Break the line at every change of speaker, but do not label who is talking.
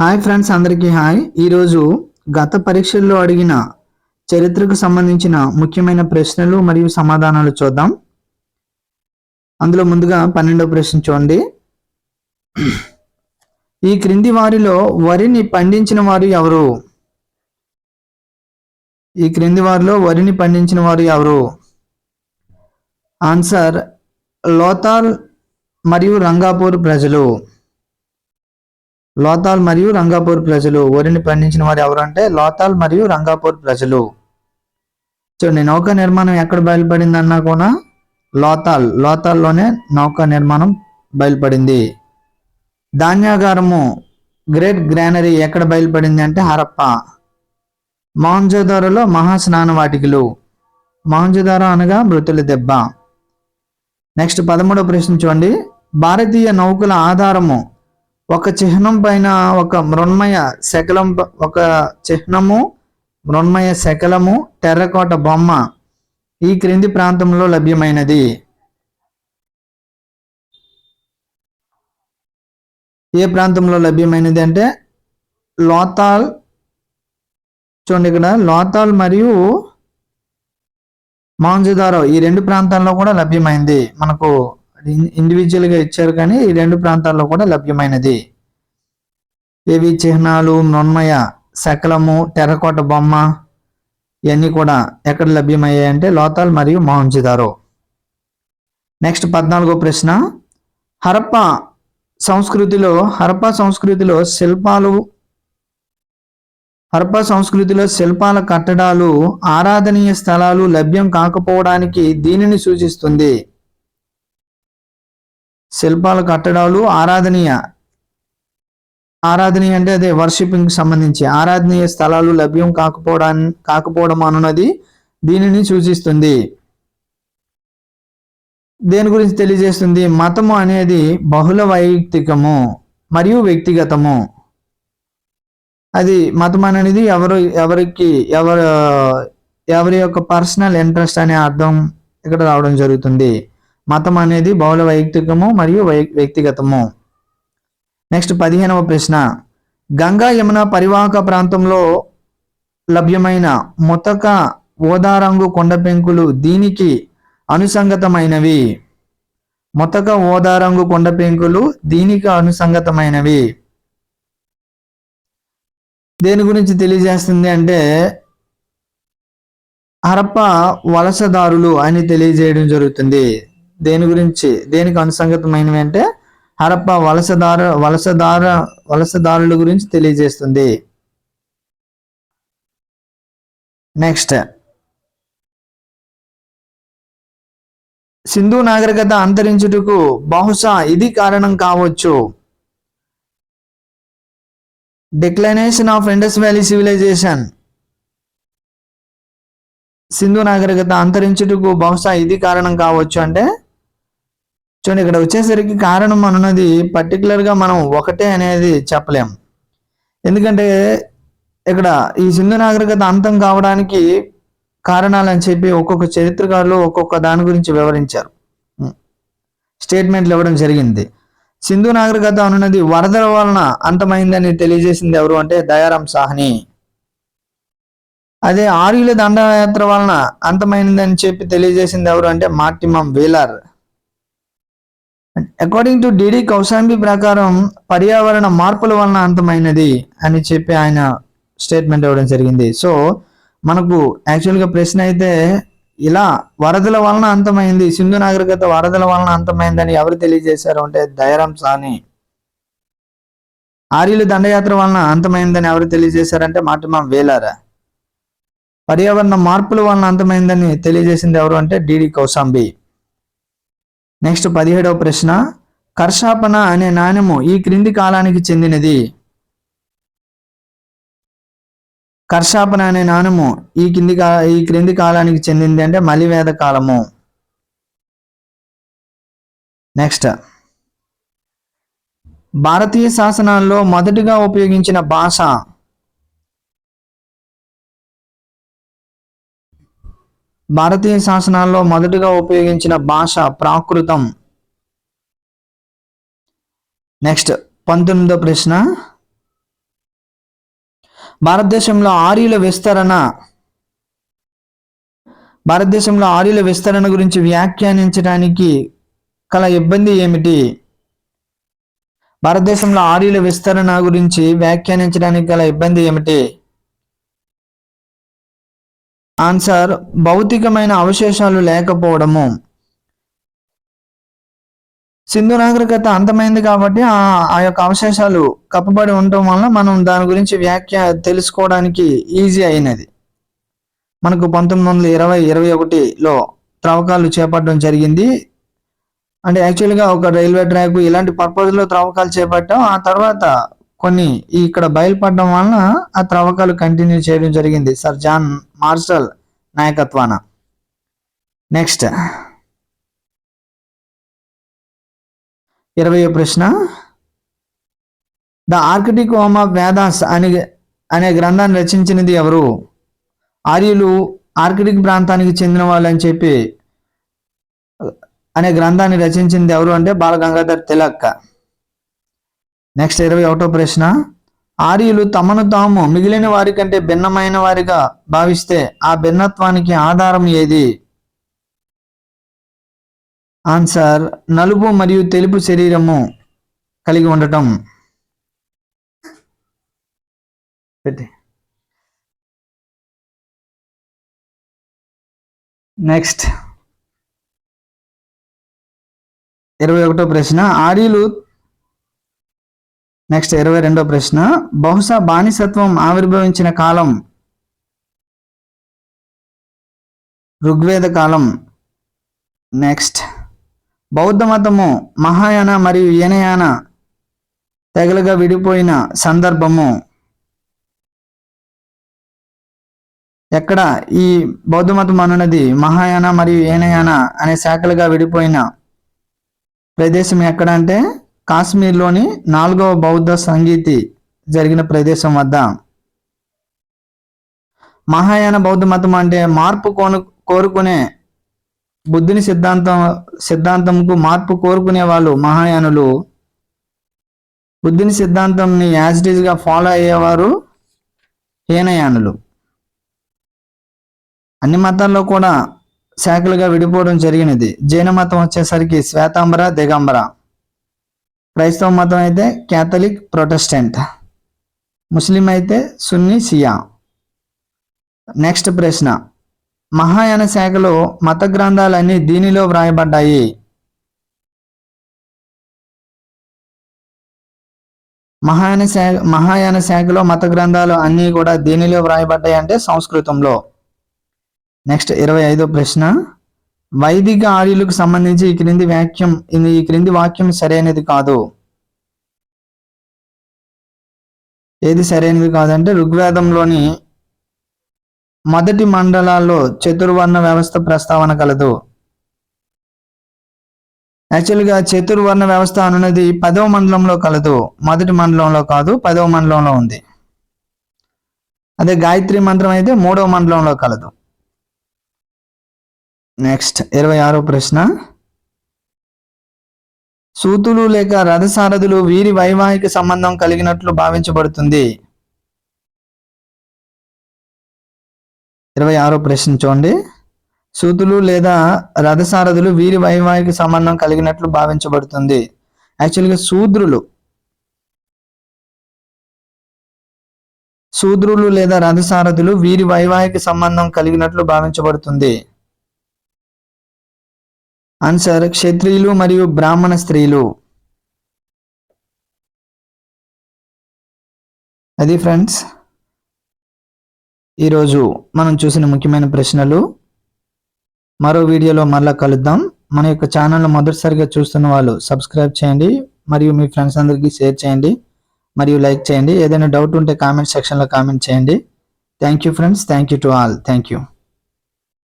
Hi friends అందరికీ hi. ఈరోజు గత పరీక్షల్లో అడిగిన చరిత్రకు సంబంధించిన ముఖ్యమైన ప్రశ్నలు మరియు సమాధానాలు చూద్దాం. అందులో ముందుగా పన్నెండవ ప్రశ్న చూడండి. ఈ క్రింది వారిలో వరిని పండించిన వారు ఎవరు? ఈ క్రింది వారిలో వరిని పండించిన వారు ఎవరు? ఆన్సర్ లోతాల్ మరియు రంగాపూర్ ప్రజలు. లోతాల్ మరియు రంగాపూర్ ప్రజలు. వరిని పండించిన వారు ఎవరు అంటే లోతాల్ మరియు రంగాపూర్ ప్రజలు. చూడండి నౌక నిర్మాణం ఎక్కడ బయలుపడింది అన్నా కూడా లోతాల్ లోతాల్లోనే నౌక నిర్మాణం బయలుపడింది. ధాన్యాగారము గ్రేట్ గ్రానరీ ఎక్కడ బయలుపడింది అంటే హరప్ప. మహంజోదారోలో మహాస్నాన వాటికలు. మహంజోదారో అనగా మృతుల దెబ్బ. నెక్స్ట్ పదమూడవ ప్రశ్న చూడండి. భారతీయ నౌకల ఆధారము ఒక చిహ్నం పైన ఒక మృణ్మయ శకలం ప- ఒక చిహ్నము మృణ్మయ శకలము టెర్రకోట బొమ్మ ఈ క్రింది ప్రాంతంలో లభ్యమైనది. ఏ ప్రాంతంలో లభ్యమైనది అంటే లోతాల్ చూడండి ఇక్కడ లోతాల్ మరియు మాంజుదారో ఈ రెండు ప్రాంతాల్లో కూడా లభ్యమైంది. మనకు ఇండివిజువల్గా ఇచ్చారు కానీ ఈ రెండు ప్రాంతాల్లో కూడా లభ్యమైనది. ఏవి? చిహ్నాలు మృన్మయ శకలము టెర్రకోట బొమ్మ ఇవన్నీ కూడా ఎక్కడ లభ్యమయ్యాయి అంటే లోతాల్ మరియు మోహంజుదారో నెక్స్ట్ పద్నాలుగో ప్రశ్న. హరప్ప సంస్కృతిలో హరప్ప సంస్కృతిలో శిల్పాలు హరప్ప సంస్కృతిలో శిల్పాల కట్టడాలు ఆరాధనీయ స్థలాలు లభ్యం కాకపోవడానికి దీనిని సూచిస్తుంది. శిల్పాల కట్టడాలు ఆరాధనీయ. ఆరాధనీయ అంటే అదే వర్షిపింగ్ సంబంధించి. ఆరాధనీయ స్థలాలు లభ్యం కాకపోవడాన్ని కాకపోవడం అనున్నది దీనిని సూచిస్తుంది. దేని గురించి తెలియజేస్తుంది? మతము అనేది బహుళ వైయక్తికము మరియు వ్యక్తిగతము. అది మతం అనేది ఎవరు ఎవరికి ఎవరు ఎవరి యొక్క పర్సనల్ ఇంట్రెస్ట్ అనే అర్థం ఇక్కడ రావడం జరుగుతుంది. మతం అనేది బహుళ వైయక్తికము మరియు వై- వ్యక్తిగతము. నెక్స్ట్ పదిహేనవ ప్రశ్న. గంగా యమున పరివాహక ప్రాంతంలో లభ్యమైన ముతక ఓదారంగు కొండ పెంకులు దీనికి అనుసంగతమైనవి. ముతక ఓదారంగు కొండ పెంకులు దీనికి అనుసంగతమైనవి. దేని గురించి తెలియజేస్తుంది అంటే హరప్ప వలసదారులు అని తెలియజేయడం జరుగుతుంది. దేని గురించి దేనికి అనుసంగతమైనవి అంటే హరప్ప వలసదారు వలసదార వలసదారుల గురించి తెలియజేస్తుంది. నెక్స్ట్ సింధు నాగరికత అంతరించుటకు బహుశా ఇది కారణం కావచ్చు. Declination of Indus valley civilization Sindhu నాగరికత అంతరించుటకు బహుశా ఇది కారణం కావచ్చు అంటే చూడండి ఇక్కడ వచ్చేసరికి కారణం అన్నది పర్టికులర్గా మనం ఒకటే అనేది చెప్పలేం. ఎందుకంటే ఇక్కడ ఈ సింధు నాగరికత అంతం కావడానికి కారణాలని చెప్పి ఒక్కొక్క చరిత్రకారులు ఒక్కొక్క దాని గురించి వివరించారు. స్టేట్మెంట్లు ఇవ్వడం జరిగింది. సింధు నాగరికత అనున్నది వరదల వలన అంతమైందని తెలియజేసింది ఎవరు అంటే దయారాం సాహ్ని. అదే ఆర్యుల దండయాత్ర వలన అంతమైందని చెప్పి తెలియజేసింది ఎవరు అంటే Mortimer Wheeler. According to DD Kosambi ప్రకారం పర్యావరణ మార్పుల వలన అంతమైనది అని చెప్పి ఆయన స్టేట్మెంట్ ఇవ్వడం జరిగింది. సో మనకు యాక్చువల్గా ప్రశ్న అయితే ఇలా వరదల వలన అంతమైంది సింధు నాగరికత వరదల వలన అంతమైందని ఎవరు తెలియజేశారు అంటే దయరాం సాని. ఆర్యులు దండయాత్ర వలన అంతమైందని ఎవరు తెలియజేశారంటే మాటిమా వేలారా. పర్యావరణ మార్పుల వలన అంతమైందని తెలియజేసింది ఎవరు అంటే డిడి కౌశాంబి నెక్స్ట్ పదిహేడవ ప్రశ్న కర్షాపన అనే నాణ్యము ఈ క్రింది కాలానికి చెందినది. కర్షాపన అనే నాణ్యము ఈ కింది కా ఈ క్రింది కాలానికి చెందింది అంటే మలివేద కాలము. నెక్స్ట్ భారతీయ శాసనాల్లో మొదటిగా ఉపయోగించిన భాష భారతీయ శాసనాల్లో మొదటగా ఉపయోగించిన భాష ప్రాకృతం. నెక్స్ట్ పంతొమ్మిదో ప్రశ్న. భారతదేశంలో ఆర్యుల విస్తరణ. భారతదేశంలో ఆర్యుల విస్తరణ గురించి వ్యాఖ్యానించడానికి కల ఇబ్బంది ఏమిటి? భారతదేశంలో ఆర్యుల విస్తరణ గురించి వ్యాఖ్యానించడానికి గల ఇబ్బంది ఏమిటి? ఆన్సర్ భౌతికమైన అవశేషాలు లేకపోవడము. సింధు నాగరికత అంతమైంది కాబట్టి ఆ ఆ యొక్క అవశేషాలు కప్పబడి ఉండటం వలన మనం దాని గురించి వ్యాఖ్య తెలుసుకోవడానికి ఈజీ అయినది. మనకు పంతొమ్మిది వందల ఇరవై ఇరవై ఒకటిలో త్రవ్వకాలు చేపట్టడం జరిగింది. అంటే యాక్చువల్గా ఒక రైల్వే ట్రాక్ ఇలాంటి పర్పస్లో త్రవ్వకాలు చేపట్టాం. ఆ తర్వాత కొన్ని ఇక్కడ బయలుపడడం వలన ఆ త్రవ్వకాలు కంటిన్యూ చేయడం జరిగింది. సర్ జాన్ మార్షల్ నాయకత్వాన. నెక్స్ట్ ఇరవై ప్రశ్న. The Arctic home of Vedas అనే అనే గ్రంథాన్ని రచించినది ఎవరు? ఆర్యులు ఆర్కిటిక్ ప్రాంతానికి చెందిన వాళ్ళు అని చెప్పి అనే గ్రంథాన్ని రచించింది ఎవరు అంటే బాలగంగాధర్ తిలక్. నెక్స్ట్ ఇరవై ఒకటో ప్రశ్న. ఆర్యులు తమను తాము మిగిలిన వారి కంటే భిన్నమైన వారిగా భావిస్తే ఆ భిన్నత్వానికి ఆధారం ఏది? ఆన్సర్ నలుపు మరియు తెలుపు శరీరము కలిగి ఉండటం. పెట్టి. నెక్స్ట్. ఇరవై ఒకటో ప్రశ్న ఆర్యులు నెక్స్ట్ ఇరవై రెండో ప్రశ్న. బహుశా బానిసత్వం ఆవిర్భవించిన కాలం ఋగ్వేద కాలం. నెక్స్ట్ బౌద్ధ మతము మహాయాన మరియు ఏనయాన తెగలుగా విడిపోయిన సందర్భము. ఎక్కడ ఈ బౌద్ధ మతం అనున్నది మహాయాన మరియు ఏనయాన అనే శాఖలుగా విడిపోయిన ప్రదేశం ఎక్కడ అంటే కాశ్మీర్లోని నాలుగవ బౌద్ధ సంగీతి జరిగిన ప్రదేశం వద్ద. మహాయాన బౌద్ధ మతం అంటే మార్పు కోను కోరుకునే బుద్ధుని సిద్ధాంతం సిద్ధాంతంకు మార్పు కోరుకునే వాళ్ళు మహాయానులు. బుద్ధుని సిద్ధాంతంని యాజిటీజ్గా ఫాలో అయ్యేవారు హీనయానులు. అన్ని మతాల్లో కూడా శాఖలుగా విడిపోవడం జరిగినది. జైన మతం వచ్చేసరికి శ్వేతాంబర దిగంబర. క్రైస్తవ మతం అయితే క్యాథలిక్ ప్రొటెస్టెంట్. ముస్లిం అయితే సున్నీ సియా నెక్స్ట్ ప్రశ్న. మహాయాన శాఖలో మత గ్రంథాలన్నీ దీనిలో వ్రాయబడ్డాయి. మహాయాన శాఖ మహాయాన శాఖలో మత గ్రంథాలు అన్నీ కూడా దీనిలో వ్రాయబడ్డాయి అంటే సంస్కృతంలో. నెక్స్ట్ ఇరవై ఐదో ప్రశ్న. వైదిక ఆర్యులకు సంబంధించి ఈ క్రింది వాక్యం ఇది ఈ క్రింది వాక్యం సరైనది కాదు. ఏది సరైనది కాదంటే ఋగ్వేదంలోని మొదటి మండలాల్లో చతుర్వర్ణ వ్యవస్థ ప్రస్తావన కలదు. యాక్చువల్గా చతుర్వర్ణ వ్యవస్థ అనున్నది పదవ మండలంలో కలదు. మొదటి మండలంలో కాదు పదవ మండలంలో ఉంది. అదే గాయత్రి మంత్రం అయితే మూడవ మండలంలో కలదు. నెక్స్ట్ ఇరవై ఆరో ప్రశ్న. సూతులు లేక రథసారథులు వీరి వైవాహిక సంబంధం కలిగినట్లు భావించబడుతుంది. ఇరవై ఆరో ప్రశ్న చూడండి. సూతులు లేదా రథసారథులు వీరి వైవాహిక సంబంధం కలిగినట్లు భావించబడుతుంది. యాక్చువల్గా శూద్రులు శూద్రులు లేదా రథసారథులు వీరి వైవాహిక సంబంధం కలిగినట్లు భావించబడుతుంది. ఆన్సర్ క్షత్రియులు మరియు బ్రాహ్మణ స్త్రీలు. అది ఫ్రెండ్స్ ఈరోజు మనం చూసిన ముఖ్యమైన ప్రశ్నలు. మరో వీడియోలో మరలా కలుద్దాం. మన యొక్క ఛానల్ మొదటిసారిగా చూస్తున్న వాళ్ళు సబ్స్క్రైబ్ చేయండి మరియు మీ ఫ్రెండ్స్ అందరికీ షేర్ చేయండి మరియు లైక్ చేయండి. ఏదైనా డౌట్ ఉంటే కామెంట్ సెక్షన్లో కామెంట్ చేయండి. Thank you friends thank you to all thank you